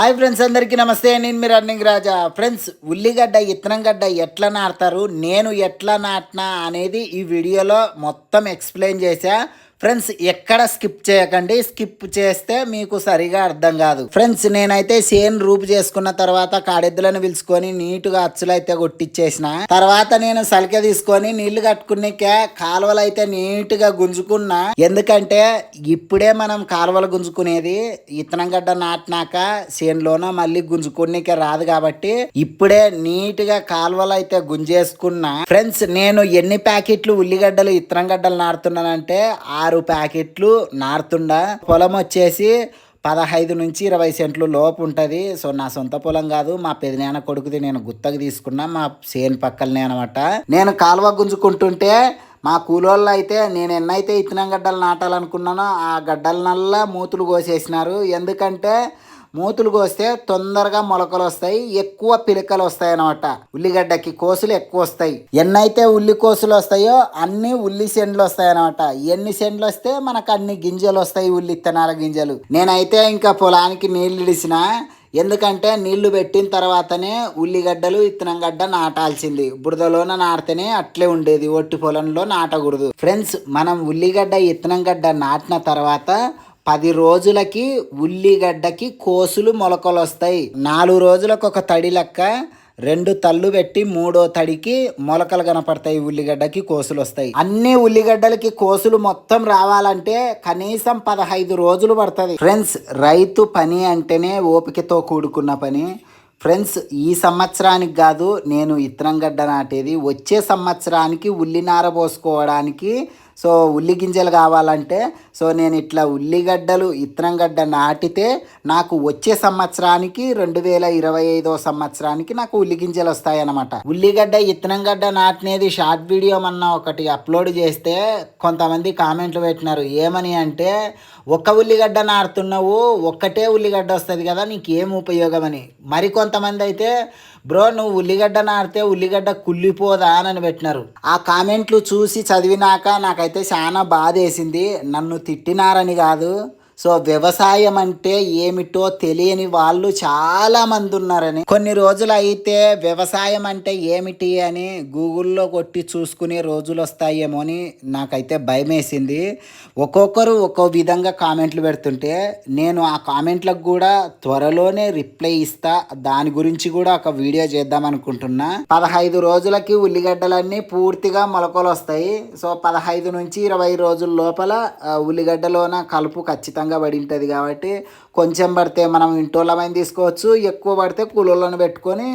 Hi friends అందరికీ నమస్తే. నేను మీ రన్నింగ్ రాజా. ఫ్రెండ్స్ ఉల్లిగడ్డ ఇత్తనం గడ్డ ఎట్లా నాటుతారు నేను ఎట్లా నాటినా అనేది ఈ వీడియోలో మొత్తం ఎక్స్ప్లెయిన్ చేశా. ఫ్రెండ్స్ ఎక్కడ స్కిప్ చేయకండి. స్కిప్ చేస్తే మీకు సరిగా అర్థం కాదు. ఫ్రెండ్స్ నేనైతే సేన్ రూపు చేసుకున్న తర్వాత కాడెద్దులను పిలుచుకొని నీటుగా అచ్చులు అయితే కొట్టించేసిన తర్వాత నేను సలిక తీసుకొని నీళ్ళు కట్టుకునేకే కాలువలు అయితే నీటుగా గుంజుకున్నా. ఎందుకంటే ఇప్పుడే మనం కాలువలు గుంజుకునేది ఇత్తనం గడ్డ నాటినాక సేన్లోన మళ్ళీ గుంజుకునేకే రాదు కాబట్టి ఇప్పుడే నీట్గా కాలువలు అయితే గుంజేసుకున్నా. ఫ్రెండ్స్ నేను ఎన్ని ప్యాకెట్లు ఉల్లిగడ్డలు ఇత్తనం గడ్డలు నాడుతున్నానంటే ఆరు ఆరు ప్యాకెట్లు నార్తుండ. పొలం వచ్చేసి పదహైదు నుంచి ఇరవై సెంట్లు లోపు ఉంటుంది. సో నా సొంత పొలం కాదు. మా పెదనాన్న కొడుకుది నేను గుత్తకు తీసుకున్నా. మా సేన్ పక్కలనే అనమాట. నేను కాలువ గుంజుకుంటుంటే మా కూలోళ్ళు అయితే నేను ఎన్నైతే ఇత్తనం గడ్డలు నాటాలనుకున్నానో ఆ గడ్డలనల్లా మూతులు కోసేసినారు. ఎందుకంటే మూతులు కోస్తే తొందరగా మొలకలు వస్తాయి ఎక్కువ పిలకలు వస్తాయి అనమాట ఉల్లిగడ్డకి కోసులు ఎక్కువ వస్తాయి. ఎన్నైతే ఉల్లి కోసులు వస్తాయో అన్ని ఉల్లి సెండ్లు వస్తాయి అనమాట ఎన్ని సెండ్లు వస్తే మనకు అన్ని గింజలు వస్తాయి ఉల్లి ఇత్తనాల గింజలు. నేనైతే ఇంకా పొలానికి నీళ్ళు ఇడిసిన ఎందుకంటే నీళ్ళు పెట్టిన తర్వాతనే ఉల్లిగడ్డలు ఇత్తనం గడ్డ నాటాల్సింది. బురదలోన నాటితేనే అట్లే ఉండేది ఒట్టి పొలంలో నాటకూడదు. ఫ్రెండ్స్ మనం ఉల్లిగడ్డ ఇత్తనం గడ్డ నాటిన తర్వాత పది రోజులకి ఉల్లిగడ్డకి కోసులు మొలకలు వస్తాయి నాలుగు రోజులకు ఒక తడి లెక్క రెండు తల్లు పెట్టి మూడో తడికి మొలకలు కనపడతాయి ఉల్లిగడ్డకి కోసులు వస్తాయి అన్ని ఉల్లిగడ్డలకి కోసులు మొత్తం రావాలంటే కనీసం పదహైదు రోజులు పడుతుంది. ఫ్రెండ్స్ రైతు పని అంటేనే ఓపికతో కూడుకున్న పని. ఫ్రెండ్స్ ఈ సంవత్సరానికి కాదు నేను ఇత్తనం గడ్డ నాటేది. వచ్చే సంవత్సరానికి ఉల్లి నార పోసుకోవడానికి సో ఉల్లి గింజలు కావాలంటే సో నేను ఇట్లా ఉల్లిగడ్డలు ఇత్తనం గడ్డ నాటితే నాకు వచ్చే సంవత్సరానికి రెండు వేల ఇరవై ఐదో సంవత్సరానికి నాకు ఉల్లి గింజలు వస్తాయన్నమాట. ఉల్లిగడ్డ ఇత్తనం గడ్డ నాటినేది షార్ట్ వీడియో మొన్న ఒకటి అప్లోడ్ చేస్తే కొంతమంది కామెంట్లు పెట్టినారు. ఏమని అంటే ఒక్క ఉల్లిగడ్డ నాడుతున్నావు ఒక్కటే ఉల్లిగడ్డ వస్తుంది కదా నీకు ఏం ఉపయోగం అని మరికొంతమంది అయితే బ్రో నువ్వు ఉల్లిగడ్డ నాడితే ఉల్లిగడ్డ కుళ్ళిపోదా? అని పెట్టినారు. ఆ కామెంట్లు చూసి చదివినాక నాకైతే చాలా బాధ వేసింది నన్ను తిట్టినారని కాదు. సో వ్యవసాయం అంటే ఏమిటో తెలియని వాళ్ళు చాలా మంది ఉన్నారని. కొన్ని రోజులు అయితే వ్యవసాయం అంటే ఏమిటి అని గూగుల్లో కొట్టి చూసుకునే రోజులు వస్తాయేమో అని నాకైతే భయం వేసింది ఒక్కొక్కరు ఒక్కో విధంగా కామెంట్లు పెడుతుంటే నేను ఆ కామెంట్లకు కూడా త్వరలోనే రిప్లై ఇస్తా దాని గురించి కూడా ఒక వీడియో చేద్దాం అనుకుంటున్నా. పదహైదు రోజులకి ఉల్లిగడ్డలన్నీ పూర్తిగా మొలకలు వస్తాయి. సో పదహైదు నుంచి ఇరవై రోజుల లోపల ఉల్లిగడ్డలోన కలుపు ఖచ్చితంగా పడి ఉంటుంది కాబట్టి కొంచెం పడితే మనం ఇంటోళ్ళమైన తీసుకోవచ్చు ఎక్కువ పడితే కూలోళ్ళని పెట్టుకొని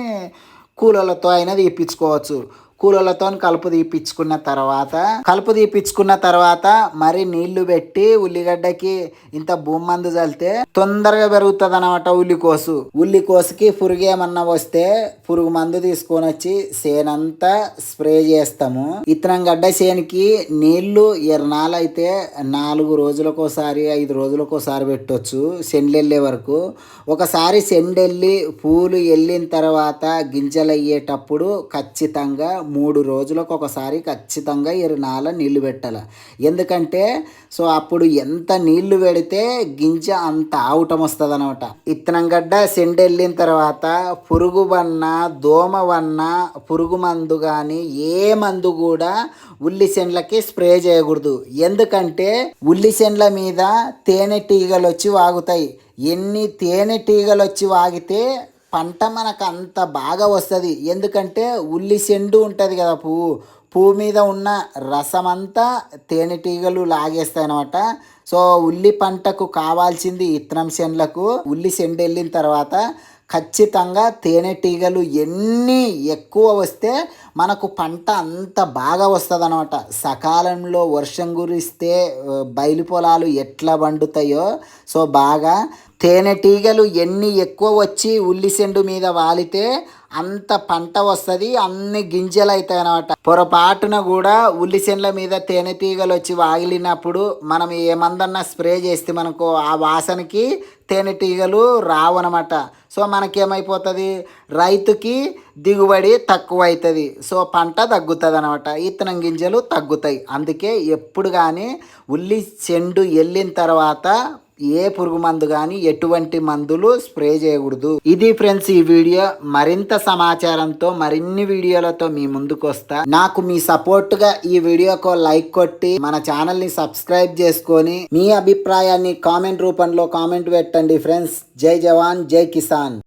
కూలోళ్ళతో అయినా తీయించుకోవచ్చు కూలలతో కలుపు తీపిచ్చుకున్న తర్వాత కలుపు తీపిచ్చుకున్న తర్వాత మరి నీళ్ళు పెట్టి ఉల్లిగడ్డకి ఇంత భూమి మందు చల్లితే తొందరగా పెరుగుతుంది అనమాట ఉల్లికోసు. ఉల్లికోసుకి పురుగు ఏమన్నా వస్తే పురుగు మందు తీసుకొని వచ్చి సేనంతా స్ప్రే చేస్తాము. ఇతనం గడ్డ చేనికి నీళ్ళు ఎర్నాలు అయితే నాలుగు రోజులకోసారి ఐదు రోజులకోసారి పెట్టొచ్చు సెండెళ్ళే వరకు. ఒకసారి సెండెళ్ళి పూలు వెళ్ళిన తర్వాత గింజలు అయ్యేటప్పుడు ఖచ్చితంగా మూడు రోజులకు ఒకసారి ఖచ్చితంగా ఇరునాల నీళ్ళు పెట్టాలి. ఎందుకంటే సో అప్పుడు ఎంత నీళ్ళు పెడితే గింజ అంత ఆవుటం వస్తుంది అనమాట ఇత్తనం గడ్డ సెండెళ్ళిన తర్వాత పురుగు వన్న దోమ వన్న పురుగు మందు కానీ ఏ మందు కూడా ఉల్లి సెండ్లకి స్ప్రే చేయకూడదు. ఎందుకంటే ఉల్లి సెండ్ల మీద తేనెటీగలు వచ్చి వాగుతాయి. ఎన్ని తేనెటీగలు వచ్చి వాగితే పంట మనకు అంత బాగా వస్తుంది. ఎందుకంటే ఉల్లి సెండు ఉంటుంది కదా పువ్వు పువ్వు మీద ఉన్న రసమంతా తేనెటీగలు లాగేస్తాయి అనమాట సో ఉల్లి పంటకు కావాల్సింది ఇత్తనం సెండ్లకు. ఉల్లి సెండు వెళ్ళిన తర్వాత ఖచ్చితంగా తేనెటీగలు ఎన్ని ఎక్కువ వస్తే మనకు పంట అంత బాగా వస్తుంది అనమాట సకాలంలో వర్షం కురిస్తే బయలు పొలాలు ఎట్లా పండుతాయో సో బాగా తేనెటీగలు ఎన్ని ఎక్కువ వచ్చి ఉల్లిసెండు మీద వాలితే అంత పంట వస్తుంది అన్ని గింజలు అవుతాయి అనమాట పొరపాటున కూడా ఉల్లి చెండ్ల మీద తేనెటీగలు వచ్చి వాగిలినప్పుడు మనం ఏమందన్నా స్ప్రే చేస్తే మనకు ఆ వాసనకి తేనెటీగలు రావు అనమాట సో మనకేమైపోతుంది? రైతుకి దిగుబడి తక్కువ అవుతుంది సో పంట తగ్గుతుంది అనమాట ఇత్తనం గింజలు తగ్గుతాయి. అందుకే ఎప్పుడు కానీ ఉల్లి చెండు వెళ్ళిన తర్వాత ఏ పురుగు మందు కానీ ఎటువంటి మందులు స్ప్రే చేయకూడదు. ఇది ఫ్రెండ్స్ ఈ వీడియో. మరింత సమాచారంతో మరిన్ని వీడియోలతో మీ ముందుకు వస్తా. నాకు మీ సపోర్ట్గా ఈ వీడియోకు లైక్ కొట్టి మన ఛానల్ని సబ్స్క్రైబ్ చేసుకొని మీ అభిప్రాయాన్ని కామెంట్ రూపంలో కామెంట్ పెట్టండి ఫ్రెండ్స్. జై జవాన్ జై కిసాన్.